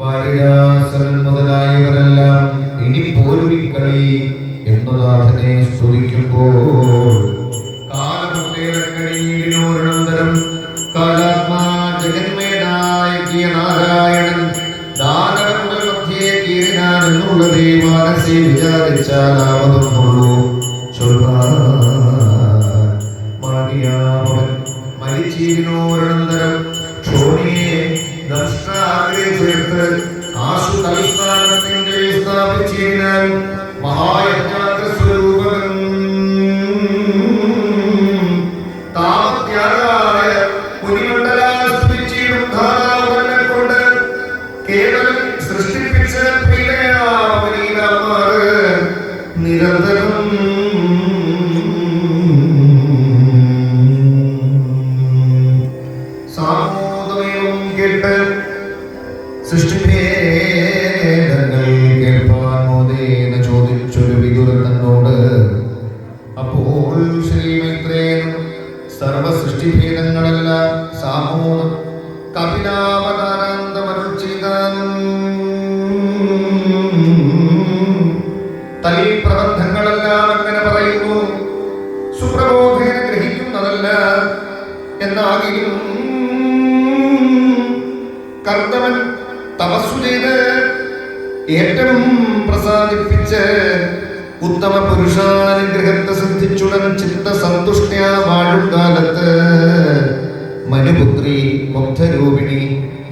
വാരിരാസൻ മുതലായവരെല്ലാം ഇനി പോരുവിക്കളി എന്നതാഥനെ സ്തുതിക്കുമ്പോൾ. കാലമുട്ടേറക്കഴിഞ്ഞിരിനോരനന്തരം കാലാത്മാ ജഗന്മേനായ നാരായണൻ ദാനവരുടെ മധ്യേ കീറിനാൻ എന്നുള്ളതേ മനസ്സിൽ വിചാരിച്ചാലാവതൊന്നുള്ളൂ ചൊൽവാൻ മാറിയാമവൻ മരിച്ചിരുന്നോരനന്തരം ക്ഷോണിയെ ദർശനാഗ്രഹം ചേർത്ത് ആശു തലസ്ഥാനത്തിന്റെ സ്ഥാപിച്ചിരുന്നാൽ മഹായജ്ഞാത്ര സ്വരൂപം കൊണ്ട് കേവലം നിരന്തരം സാമൂഹം പ്രബന്ധങ്ങളെല്ലാം അങ്ങനെ പറയുന്നു. കർത്തവൻ തപസ്സു പ്രസാദിപ്പിച്ച് ഉത്തമ പുരുഷാനുഗ്രഹത്തെ സിദ്ധിച്ചുടൻ ചിത്ത സന്തുഷ്ട്യ വാഴും കാലത്ത് മനുപുത്രി മുഗ്ധരൂപിണി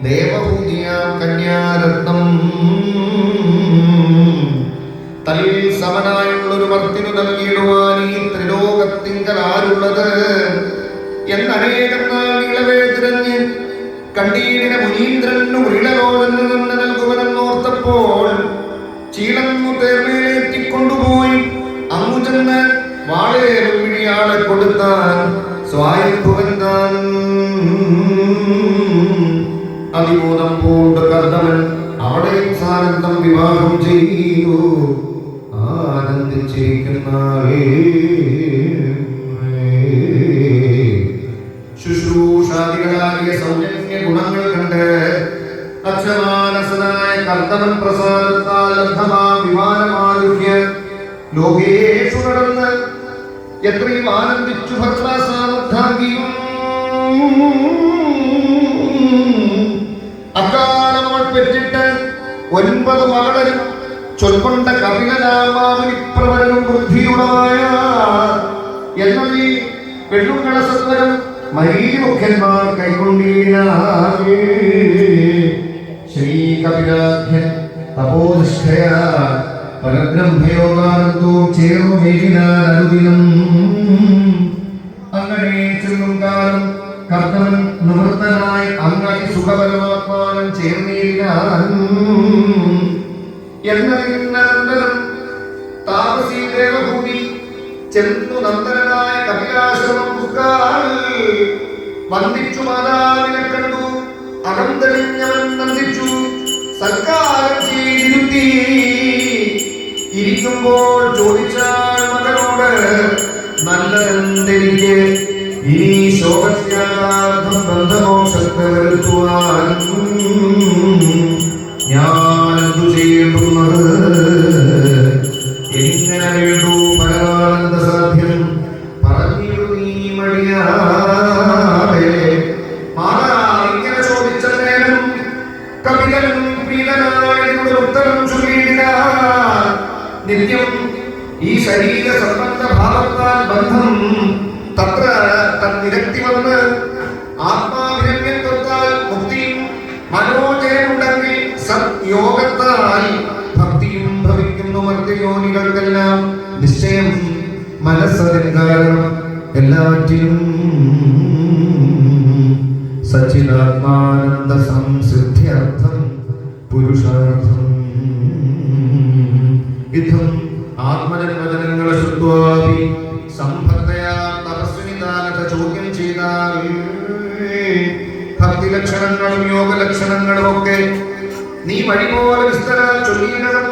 ദേവഹൂതിയ കന്യാരത്നം. തൽ സമനായുള്ളൊരു മർത്തിനു നൽകിയിടുവാൻ ഈ ത്രിലോകത്തിങ്കൽ ആരുള്ളത് എന്നനേകം നാൾ ഇളവേ തിരഞ്ഞ് കണ്ടീടിനെ മുനീന്ദ്രനു ഉരുളലോചന് നിന്ന് നൽകുവനെന്നോർത്തപ്പോൾ ചീളങ്ങു തേർമേലേറ്റിക്കൊണ്ടുപോയി. അങ്ങു ചെന്ന് വാളേറും കൊടുത്താൻ സ്വായംഭുവൻ താൻ അതിബോധം പൂണ്ട് കർദ്ദവൻ അവിടെ സാനന്ദം വിവാഹം ചെയ്തു. ആനന്ദിച്ചിരിക്കുന്ന ശുശ്രൂഷാദികളാകിയ സൗജന്യ ഗുണങ്ങൾ കണ്ട് അക്ഷമാനസനായ കർത്തവൻ പ്രസാദത്താൽ ലബ്ധമാ വിമാനമാരുഹ്യ. ലോകേഷു നടന്ന് എത്രയും ആനന്ദിച്ചു ഭക്താസാമദ്ധാംഗിയും പെറ്റിട്ട് ഒൻപത് മകളും ചൊൽക്കൊണ്ട കപിലനാമാവനിപ്രവരനും ബുദ്ധിയുടമായ എന്നീ പെണ്ണുങ്ങളെ മരീമുഖന്മാർ മരീമുഖ്യന്മാർ കൈക്കൊണ്ടീനാകെ ശ്രീ കപിലാഖ്യൻ തപോനിഷ്ഠയ പരബ്രഹ്മയോഗാനന്ദോ ചേർന്നു മേലിനാൽ അനുദിനം. അങ്ങനെ ചെല്ലും കാലം കർത്തവൻ നിവൃത്തനായി അങ്ങനെ സുഖപരമാത്മാനം ചേർന്നീരിനാൽ എന്നതിനന്തരം താപസീ ദേവഭൂമി ചെന്നു നന്ദനായ കപിലാശ്രമം പുക്കാൽ വന്ദിച്ചു മാതാവിനെ കണ്ടു. അനന്തരിഞ്ഞവൻ നന്ദിച്ചു സൽക്കാരം ചെയ്തിരുത്തി. ഇരിക്കുമ്പോൾ ചോദിച്ചാൽ മകനോട് നല്ലതെന്തെനിക്ക്? ഇനി ശോകത്യാഗാർത്ഥം ബന്ധമോക്ഷത്തെ വരുത്തുവാൻ ഞാൻ എന്തു ചെയ്യുന്നത് എങ്ങനെ വേണ്ടു. പരമാനന്ദ സാധ്യം. പറഞ്ഞു നീ മടിയാതെ ഇങ്ങനെ ചോദിച്ച നേരം. കവിതനും പ്രീതനായതിനുള്ള ഉത്തരം ചൊല്ലിയില്ല നിത്യം ഈ ശരീര സംബന്ധ ഭാവത്താൽ ബന്ധം തത്ര തന്നിരക്തി വന്ന് ആത്മാഭിരമ്യത്വത്താൽ മുക്തിയും മനോജയമുണ്ടെങ്കിൽ സത്യോഗത്താൽ ഭക്തിയും ഭവിക്കുന്നു മർദ്ദയോനികൾക്കെല്ലാം. നിശ്ചയം മനസ്സതിന് കാരണം എല്ലാറ്റിലും സച്ചിദാത്മാനന്ദ സംസിദ്ധ്യർത്ഥം പുരുഷാർത്ഥം. ഇതം ആത്മജന്മജനങ്ങളെ ശുദ്ധ്വാപി തപസ്വിനിദാനത ചോദ്യം ചെയ്താൽ യോഗ ലക്ഷണങ്ങളും ഒക്കെ നീ വഴിപോലെ വിസ്തര ചൊല്ലിയിടണം.